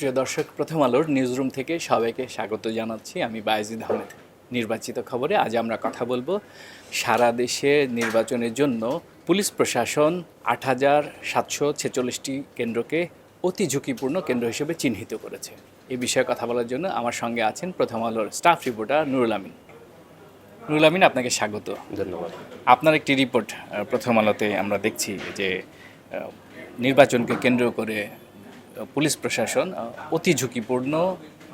প্রিয় দর্শক প্রথম আলোর নিউজরুম থেকে সবাইকে স্বাগত জানাচ্ছি আমি বায়েজিদ আহমেদ। নির্বাচিত খবরে আজ আমরা কথা বলব সারা দেশে নির্বাচনের জন্য পুলিশ প্রশাসন আট হাজার সাতশো ছেচল্লিশটি কেন্দ্রকে অতি ঝুঁকিপূর্ণ কেন্দ্র হিসেবে চিহ্নিত করেছে। এই বিষয়ে কথা বলার জন্য আমার সঙ্গে আছেন প্রথম আলোর স্টাফ রিপোর্টার নুরুল আমিন। নুরুল আমিন আপনাকে স্বাগত। ধন্যবাদ। আপনার একটি রিপোর্ট প্রথম আলোতে আমরা দেখছি যে নির্বাচনকে কেন্দ্র করে পুলিশ প্রশাসন অতি ঝুঁকিপূর্ণ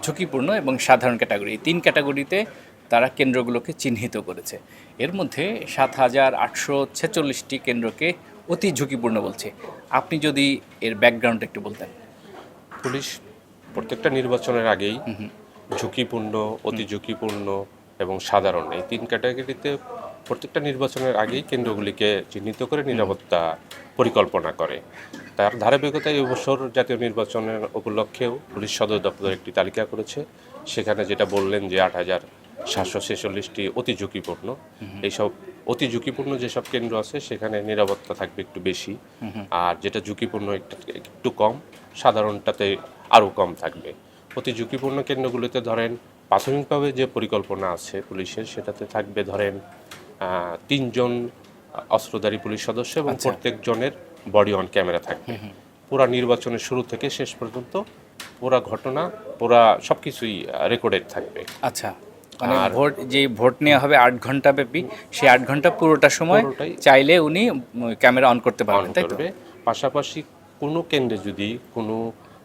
ঝুঁকিপূর্ণ এবং সাধারণ ক্যাটাগরি। এই তিন ক্যাটাগরিতে তারা কেন্দ্রগুলোকে চিহ্নিত করেছে। এর মধ্যে সাত হাজার আটশো ছেচল্লিশটি কেন্দ্রকে অতি ঝুঁকিপূর্ণ বলছে। আপনি যদি এর ব্যাকগ্রাউন্ড একটু বলতেন। পুলিশ প্রত্যেকটা নির্বাচনের আগেই ঝুঁকিপূর্ণ অতি ঝুঁকিপূর্ণ এবং সাধারণ এই তিন ক্যাটাগরিতে প্রত্যেকটা নির্বাচনের আগেই কেন্দ্রগুলিকে চিহ্নিত করে নিরাপত্তা পরিকল্পনা করে। তার ধারাবাহিকতায় এবছর জাতীয় নির্বাচনের উপলক্ষেও পুলিশ সদর দপ্তর একটি তালিকা করেছে। সেখানে যেটা বললেন যে আট হাজার সাতশো ছেচল্লিশটি অতি ঝুঁকিপূর্ণ। এইসব অতি ঝুঁকিপূর্ণ যেসব কেন্দ্র আছে সেখানে নিরাপত্তা থাকবে একটু বেশি। আর যেটা ঝুঁকিপূর্ণ একটু কম সাধারণটাতে আরও কম থাকবে। অতি ঝুঁকিপূর্ণ কেন্দ্রগুলিতে ধরেন প্রাথমিকভাবে যে পরিকল্পনা আছে পুলিশের সেটাতে থাকবে ধরেন তিনজন অস্ত্রধারী পুলিশ সদস্য এবং প্রত্যেকজনের বডি অন ক্যামেরা থাকবে। পুরা নির্বাচনের শুরু থেকে শেষ পর্যন্ত পুরা ঘটনা পুরা সব কিছুই রেকর্ডেড থাকবে। আচ্ছা। মানে ভোট যে ভোট নেওয়া হবে আট ঘণ্টা ব্যাপী সেই আট ঘণ্টা পুরোটা সময় চাইলে উনি ক্যামেরা অন করতে পারবেন তাই পাশাপাশি কোনো কেন্দ্রে যদি কোনো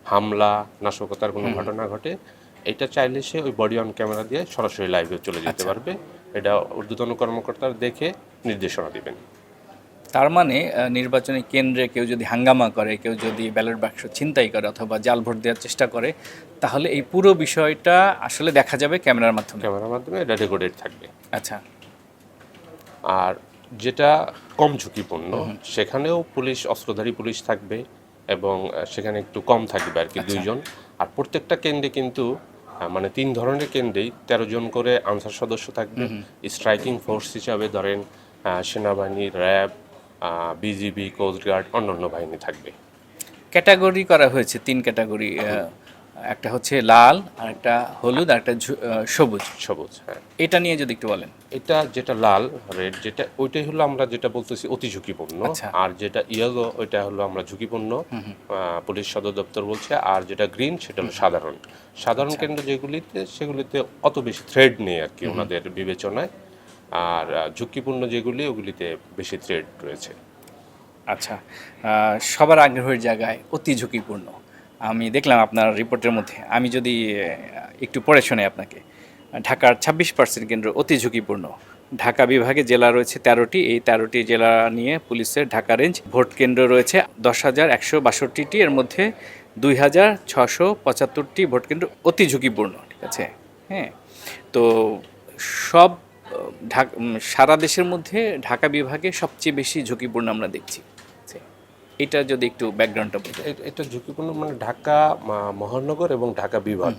হামলা নাশকতার কোনো ঘটনা ঘটে এটা চাইলে সে ওই বডি অন ক্যামেরা দিয়ে সরাসরি লাইভে চলে আচ্ছা। যেতে পারবে। এটা ঊর্ধ্বতন কর্মকর্তারা দেখে নির্দেশনা দিবেন। তার মানে নির্বাচনী কেন্দ্রে কেউ যদি হাঙ্গামা করে কেউ যদি ব্যালট বাক্স ছিনতাই করে অথবা জাল ভোট দেওয়ার চেষ্টা করে তাহলে এই পুরো বিষয়টা আসলে দেখা যাবে ক্যামেরার মাধ্যমে। ক্যামেরার মাধ্যমে এটা রেকর্ডেড থাকবে। আচ্ছা। আর যেটা কম ঝুঁকিপূর্ণ সেখানেও পুলিশ অস্ত্রধারী পুলিশ থাকবে। এবং সেখানে একটু কম থাকবে আর কি আচ্ছা। দুইজন। আর প্রত্যেকটা কেন্দ্রে কিন্তু মানে তিন ধরনের কেন্দ্রেই তেরো জন করে আনসার সদস্য থাকবে। স্ট্রাইকিং ফোর্স হিসাবে ধরেন সেনাবাহিনী র্যাব বিজিবি কোস্টগার্ড অন্যান্য বাহিনী থাকবে। ক্যাটাগরি করা হয়েছে তিন ক্যাটাগরি একটা হচ্ছে লাল আর একটা হলুদ আর একটা সবুজ। সবুজ হ্যাঁ। এটা নিয়ে যদি একটু বলেন। এটা যেটা লাল রেড যেটা ওইটাই হলো আমরা যেটা বলতেছি অতি ঝুঁকিপূর্ণ। আচ্ছা। আর যেটা ইয়েলো ওইটা হলো আমরা ঝুঁকিপূর্ণ। পুলিশ সদর দপ্তর বলছে। আর যেটা গ্রিন সেটা হলো সাধারণ। সাধারণ আচ্ছা। কেন্দ্র যেগুলিতে সেগুলিতে অত বেশি থ্রেড নেই আর কি ওনাদের বিবেচনায়। আর ঝুঁকিপূর্ণ যেগুলি ওগুলিতে বেশি থ্রেড রয়েছে। আচ্ছা। সবার আগ্রহের জায়গায় অতি ঝুঁকিপূর্ণ। আমি দেখলাম আপনার রিপোর্টের মধ্যে। আমি যদি একটু পড়ে শোনাই আপনাকে। ঢাকার ছাব্বিশ পার্সেন্ট কেন্দ্র অতি ঝুঁকিপূর্ণ। ঢাকা বিভাগে জেলা রয়েছে তেরোটি। এই তেরোটি জেলা নিয়ে পুলিশের ঢাকা রেঞ্জ ভোট কেন্দ্র রয়েছে দশ হাজার একশো বাষট্টিটি। এর মধ্যে দুই হাজার ছশো পঁচাত্তরটি ভোট কেন্দ্র অতি ঝুঁকিপূর্ণ। ঠিক আছে? হ্যাঁ? তো সব, ঢাকা, সারা দেশের মধ্যে ঢাকা বিভাগে সবচেয়ে বেশি ঝুঁকিপূর্ণ আমরা দেখছি। এটা যদি একটু ব্যাকগ্রাউন্ডটা এটা ঝুঁকিপূর্ণ মানে ঢাকা মহানগর এবং ঢাকা বিভাগ।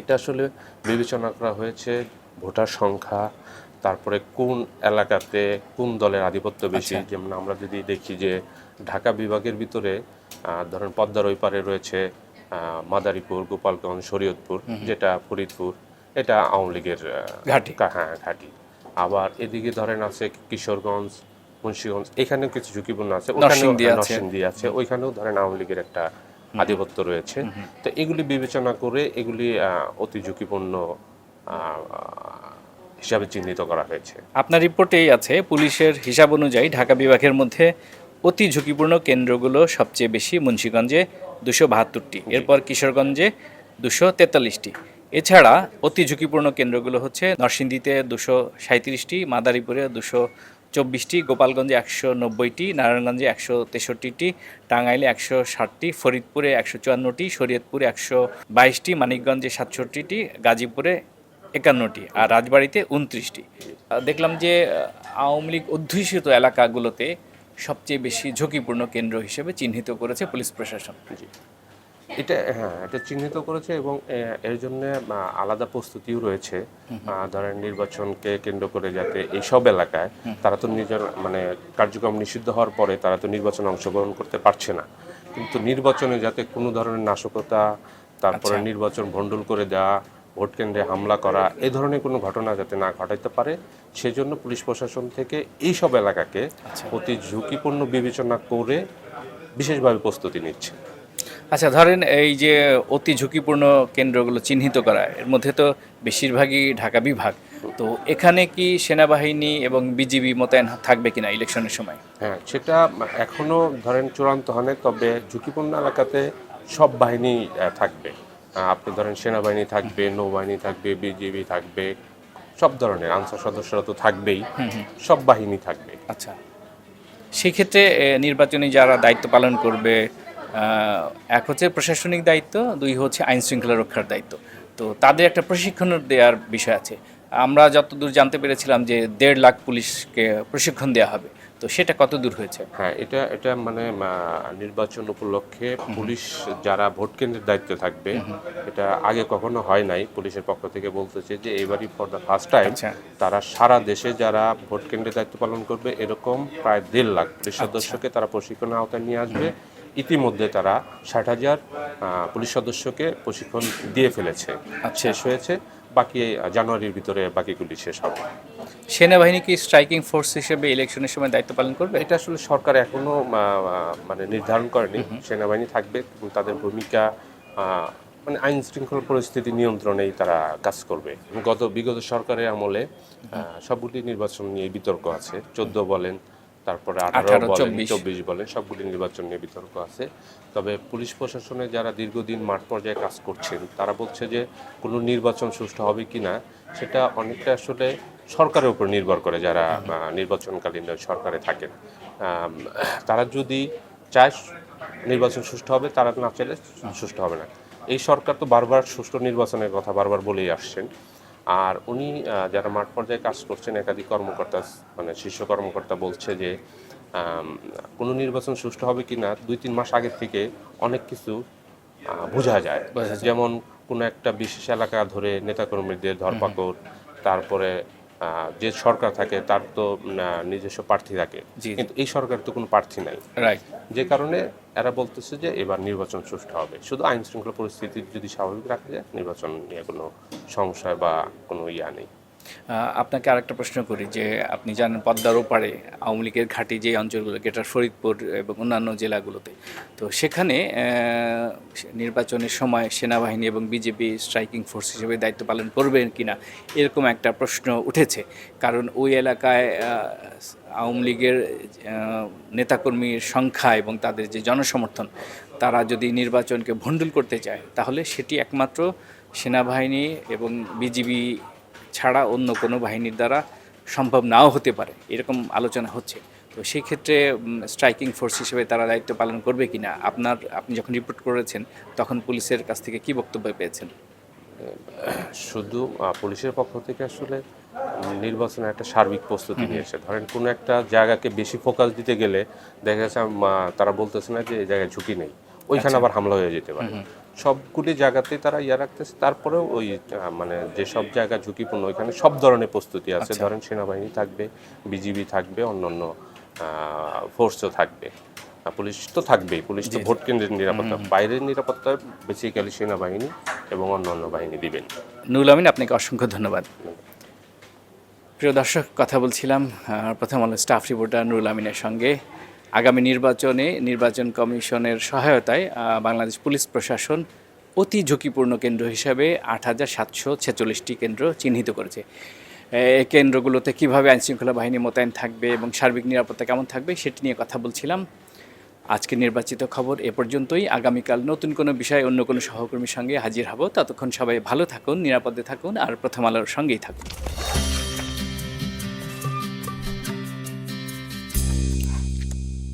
এটা আসলে বিবেচনা করা হয়েছে ভোটার সংখ্যা তারপরে কোন এলাকাতে কোন দলের আধিপত্য বেশি। যেমন আমরা যদি দেখি যে ঢাকা বিভাগের ভিতরে ধরেন পদ্মার ওই পারে রয়েছে মাদারীপুর গোপালগঞ্জ শরীয়তপুর যেটা ফরিদপুর এটা আওয়ামী লীগের ঘাঁটি। হ্যাঁ ঘাঁটি। আবার এদিকে ধরেন আছে কিশোরগঞ্জ মুন্সিগঞ্জ এখানেও কিছু ঝুঁকিপূর্ণ আছে। নরসিংদী আছে। ওইখানেও ধরেন আওয়ামী লীগের একটা আধিপত্য রয়েছে। তো এগুলি বিবেচনা করে এগুলি অতি ঝুঁকিপূর্ণ হিসাবে চিহ্নিত করা হয়েছে। আপনার রিপোর্টেই আছে পুলিশের হিসাব অনুযায়ী ঢাকা বিভাগের মধ্যে অতি ঝুঁকিপূর্ণ কেন্দ্রগুলো সবচেয়ে বেশি মুন্সিগঞ্জে দুশো বাহাত্তরটি এরপর কিশোরগঞ্জে দুশো তেতাল্লিশটি। এছাড়া অতি ঝুঁকিপূর্ণ কেন্দ্রগুলো হচ্ছে নরসিংদীতে দুশো সাঁত্রিশটি মাদারীপুরে দুশো চব্বিশটি, গোপালগঞ্জে একশো নব্বইটি, নারায়ণগঞ্জে একশো তেষট্টিটি, টাঙ্গাইলে একশো ষাটটি, ফরিদপুরে একশো চুয়ান্নটি, শরীয়তপুরে একশো বাইশটি, মানিকগঞ্জে সাতষট্টিটি, গাজীপুরে একান্নটি আর রাজবাড়িতে উনত্রিশটি। দেখলাম যে আওয়ামী লীগ অধ্যুষিত এলাকাগুলোতে সবচেয়ে বেশি ঝুঁকিপূর্ণ কেন্দ্র হিসেবে চিহ্নিত করেছে পুলিশ প্রশাসন। এটা হ্যাঁ এটা চিহ্নিত করেছে এবং এর জন্য আলাদা প্রস্তুতিও রয়েছে। ধরেন নির্বাচনকে কেন্দ্র করে যাতে এইসব এলাকায় তারা তো নিজের মানে কার্যক্রম নিষিদ্ধ হওয়ার পরে তারা তো নির্বাচনে অংশগ্রহণ করতে পারছে না। কিন্তু নির্বাচনে যাতে কোনো ধরনের নাশকতা তারপরে আচ্ছা। নির্বাচন ভণ্ডুল করে দেওয়া ভোট কেন্দ্রে হামলা করা এ ধরনের কোনো ঘটনা যাতে না ঘটাইতে পারে সেজন্য পুলিশ প্রশাসন থেকে এই সব এলাকাকে আচ্ছা। অতি ঝুঁকিপূর্ণ বিবেচনা করে বিশেষভাবে প্রস্তুতি নিচ্ছে। আচ্ছা ধরেন এই যে অতি ঝুঁকিপূর্ণ কেন্দ্রগুলো চিহ্নিত করা এর মধ্যে তো বেশিরভাগই ঢাকা বিভাগ। তো এখানে কি সেনাবাহিনী এবং বিজিবি মোতায়েন থাকবে কিনা ইলেকশনের সময়? হ্যাঁ সেটা এখনও ধরেন চূড়ান্ত হয়নি তবে ঝুঁকিপূর্ণ এলাকাতে সব বাহিনী থাকবে। আপনি ধরেন সেনাবাহিনী থাকবে নৌবাহিনী থাকবে বিজিবি থাকবে সব ধরনের আনসার সদস্যরা তো থাকবেই সব বাহিনী থাকবে। আচ্ছা সেক্ষেত্রে নির্বাচনী যারা দায়িত্ব পালন করবে এক হচ্ছে প্রশাসনিক দায়িত্ব দুই হচ্ছে আইন শৃঙ্খলা রক্ষার দায়িত্ব। তো তাদের একটা প্রশিক্ষণ দেওয়ার বিষয় আছে। আমরা যতদূর জানতে পেরেছিলাম যে দেড় লাখ পুলিশকে প্রশিক্ষণ দেওয়া হবে। তো সেটা কত দূর হয়েছে? হ্যাঁ এটা এটা মানে নির্বাচন উপলক্ষে পুলিশ যারা ভোট কেন্দ্রের দায়িত্বে থাকবে এটা আগে কখনো হয় নাই। পুলিশের পক্ষ থেকে বলতেছে যে এবারই ফর দ্য ফার্স্ট টাইম আচ্ছা। তারা সারা দেশে যারা ভোট কেন্দ্রের দায়িত্ব পালন করবে এরকম প্রায় দেড় লাখ পুলিশ সদস্যকে তারা প্রশিক্ষণের আওতায় নিয়ে আসবে। ইতিমধ্যে তারা ষাট হাজার পুলিশ সদস্যকে প্রশিক্ষণ দিয়ে ফেলেছে। শেষ হয়েছে। বাকি জানুয়ারির ভিতরে বাকিগুলি শেষ হবে। সেনাবাহিনী কি স্ট্রাইকিং ফোর্স হিসেবে ইলেকশনের সময় দায়িত্ব পালন করবে? এটা আসলে সরকার এখনও মানে নির্ধারণ করেনি। সেনাবাহিনী থাকবে এবং তাদের ভূমিকা মানে আইন শৃঙ্খলা পরিস্থিতি নিয়ন্ত্রণেই তারা কাজ করবে। গত বিগত সরকারের আমলে সবগুলি নির্বাচন নিয়ে বিতর্ক আছে। চোদ্দ বলেন তারপরে আঠারো 18, বলেন 24 চব্বিশ বলেন সবগুলি নির্বাচন নিয়ে বিতর্ক আছে। তবে পুলিশ প্রশাসনে যারা দীর্ঘদিন মাঠ পর্যায়ে কাজ করছেন তারা বলছে যে কোনো নির্বাচন সুষ্ঠু হবে কিনা সেটা অনেকটা আসলে সরকারের উপর নির্ভর করে যারা নির্বাচনকালীন সরকারে থাকেন। তারা যদি চায় নির্বাচন সুষ্ঠু হবে তারা না চাইলে সুষ্ঠু হবে না। এই সরকার তো বারবার সুষ্ঠু নির্বাচনের কথা বারবার বলেই আসছেন। আর উনি যারা মাঠ পর্যায়ে কাজ করছেন একাধিক কর্মকর্তা মানে শীর্ষ কর্মকর্তা বলছে যে কোন নির্বাচন সুষ্ঠু হবে কি না দুই তিন মাস আগে থেকে অনেক কিছু বোঝা যায়। যেমন কোনো একটা বিশেষ এলাকা ধরে নেতাকর্মীদের ধরপাকড় তারপরে যে সরকার থাকে তার তো নিজস্ব প্রার্থী থাকে। কিন্তু এই সরকার তো কোনো প্রার্থী নাই। যে কারণে এরা বলতেছে যে এবার নির্বাচন সুষ্ঠু হবে। শুধু আইন শৃঙ্খলা পরিস্থিতি যদি স্বাভাবিক রাখা যায় নির্বাচন নিয়ে কোনো সংশয় বা কোনো ইয়া নেই। আপনাকে আরেকটা প্রশ্ন করি যে আপনি জানেন পদ্মার ওপারে আওয়ামী লীগের ঘাঁটি যে অঞ্চলগুলো গ্রেটার ফরিদপুর এবং অন্যান্য জেলাগুলোতে। তো সেখানে নির্বাচনের সময় সেনাবাহিনী এবং বিজেপি স্ট্রাইকিং ফোর্স হিসেবে দায়িত্ব পালন করবেন কিনা, এরকম একটা প্রশ্ন উঠেছে। কারণ ওই এলাকায় আওয়ামী লীগের নেতাকর্মীর সংখ্যা এবং তাদের যে জনসমর্থন, তারা যদি নির্বাচনকে ভণ্ডুল করতে চায়, তাহলে সেটি একমাত্র সেনাবাহিনী এবং বিজিবি ছাড়া অন্য কোনো বাহিনীর দ্বারা সম্ভব নাও হতে পারে। এরকম আলোচনা হচ্ছে। তো সেই ক্ষেত্রে স্ট্রাইকিং ফোর্স হিসেবে তারা দায়িত্ব পালন করবে কিনা আপনার আপনি যখন রিপোর্ট করেছেন তখন পুলিশের কাছ থেকে কি বক্তব্য পেয়েছেন? শুধু পুলিশের পক্ষ থেকে আসলে নির্বাচনের একটা সার্বিক প্রস্তুতি নিয়েছে ধরেন কোনো একটা জায়গাকে বেশি ফোকাস দিতে গেলে দেখা যাচ্ছে তারা বলতেছে না যে এই জায়গায় ঝুঁকি নেই। ওইখানে আবার হামলা হয়ে যেতে পারে। সবগুলি জায়গাতেই তারা ইয়া রাখতেছে। তারপরেও ওই মানে যে সব জায়গা ঝুঁকিপূর্ণ ওইখানে সব ধরনের প্রস্তুতি আছে। ধরেন সেনাবাহিনী থাকবে বিজিবি থাকবে অন্যান্য ফোর্সও থাকবে। পুলিশ তো থাকবেই। পুলিশ তো ভোট কেন্দ্রের নিরাপত্তা। বাইরের নিরাপত্তা বেসিক্যালি সেনাবাহিনী এবং অন্যান্য বাহিনী দিবেন। নুরুল আমিন আপনাকে অসংখ্য ধন্যবাদ। প্রিয় দর্শক কথা বলছিলাম প্রথম আলো স্টাফ রিপোর্টার নুরুল আমিনের সঙ্গে। আগামী নির্বাচনে নির্বাচন কমিশনের সহায়তায় বাংলাদেশ পুলিশ প্রশাসন অতি ঝুঁকিপূর্ণ কেন্দ্র হিসাবে আট হাজার সাতশো ছেচল্লিশটি কেন্দ্র চিহ্নিত করেছে। এই কেন্দ্রগুলোতে কীভাবে আইনশৃঙ্খলা বাহিনী মোতায়েন থাকবে এবং সার্বিক নিরাপত্তা কেমন থাকবে সেটি নিয়ে কথা বলছিলাম। আজকে নির্বাচিত খবর এ পর্যন্তই। আগামীকাল নতুন কোনো বিষয়ে অন্য কোনো সহকর্মীর সঙ্গে হাজির হব। ততক্ষণ সবাই ভালো থাকুন, নিরাপদে থাকুন, আর প্রথম আলোর সঙ্গেই থাকুন।